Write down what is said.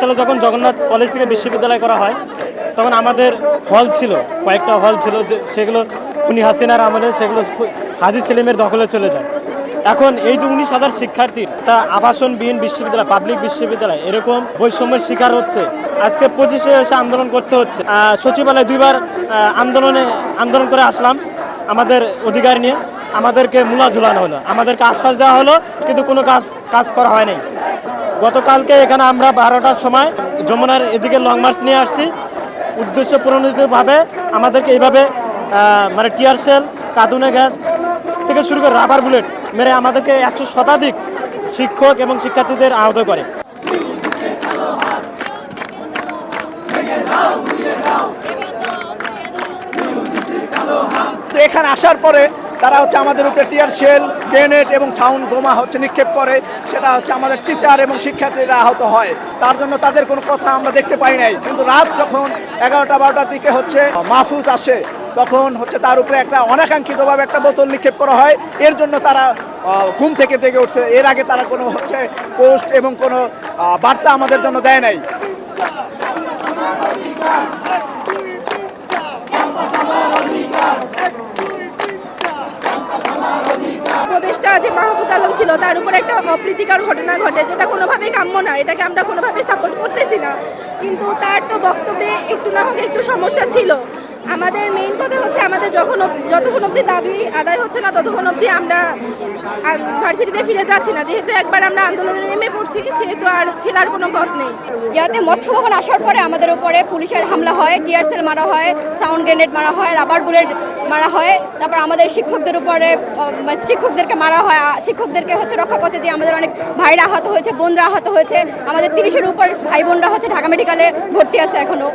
সালে যখন জগন্নাথ কলেজ থেকে বিশ্ববিদ্যালয় করা হয়, তখন আমাদের হল ছিল, কয়েকটা হল ছিল যে সেগুলো উনি হাসিনার আমলে সেগুলো হাজি সেলিমের দখলে চলে যায়। এখন এই যে উনিশ হাজার শিক্ষার্থীর একটা আবাসনবিহীন বিশ্ববিদ্যালয় পাবলিক বিশ্ববিদ্যালয়, এরকম বৈষম্যের শিকার হচ্ছে। আজকে পঁচিশে এসে আন্দোলন করতে হচ্ছে। সচিবালয়ে দুইবার আন্দোলনে, আন্দোলন করে আসলাম আমাদের অধিকার নিয়ে। আমাদেরকে মূলা ঝুলানো হলো। আমাদেরকে আশ্বাস দেওয়া হলো, কিন্তু কোনো কাজ কাজ করা হয় নাই। গতকালকে এখানে আমরা বারোটার সময় যমুনার এদিকে লং মার্চ নিয়ে আসছি। উদ্দেশ্য প্রণোদিতভাবে আমাদেরকে এইভাবে মানে টিয়ার সেল কাঁদুনে গ্যাস থেকে শুরু করে রাবার বুলেট মেরে আমাদেরকে একশো শতাধিক শিক্ষক এবং শিক্ষার্থীদের আহত করে। তো এখানে আসার পরে তারা হচ্ছে আমাদের উপরে টিয়ার শেল, গ্রেনেড এবং সাউন্ড বোমা হচ্ছে নিক্ষেপ করে। সেটা হচ্ছে আমাদের টিচার এবং শিক্ষার্থীরা আহত হয়। তার জন্য তাদের কোনো কথা আমরা দেখতে পাই নাই। কিন্তু রাত যখন এগারোটা, বারোটার দিকে হচ্ছে মাহফুজ আসে, তখন হচ্ছে তার উপরে একটা অনাকাঙ্ক্ষিতভাবে একটা বোতল নিক্ষেপ করা হয়। এর জন্য তারা ঘুম থেকে জেগে উঠছে। এর আগে তারা কোনো হচ্ছে পোস্ট এবং কোনো বার্তা আমাদের জন্য দেয় নাই। যে মাহফুজ আলম ছিল, তার উপর একটা অপ্রীতিকর ঘটনা ঘটে, যেটা কোনোভাবেই কাম্য না। এটাকে আমরা কোনোভাবেই সাপোর্ট করতেছি না। কিন্তু তার তো বক্তব্যে একটু না হোক একটু সমস্যা ছিল। আমাদের মেইন কথা হচ্ছে আমাদের যখন যতক্ষণ অবধি দাবি আদায় হচ্ছে না, ততক্ষণ অবধি আমরা ভার্সিটিতে ফিরে যাচ্ছি না। যেহেতু একবার আমরা আন্দোলনে নেমে পড়ছি, সেহেতু আর ফেরার কোনো পথ নেই। ইয়াতে মৎস্য ভবন আসার পরে আমাদের উপরে পুলিশের হামলা হয়, টিয়ার সেল মারা হয়, সাউন্ড গ্রেনেড মারা হয়, রাবার বুলেট মারা হয়, তারপর আমাদের শিক্ষকদের উপরে মানে শিক্ষকদেরকে মারা হয় শিক্ষকদেরকে হচ্ছে রক্ষা করতে দিয়ে আমাদের অনেক ভাইরা আহত হয়েছে, বোনরা আহত হয়েছে, আমাদের তিরিশের উপর ভাই বোনরা হচ্ছে ঢাকা মেডিকেলে ভর্তি আছে এখনও।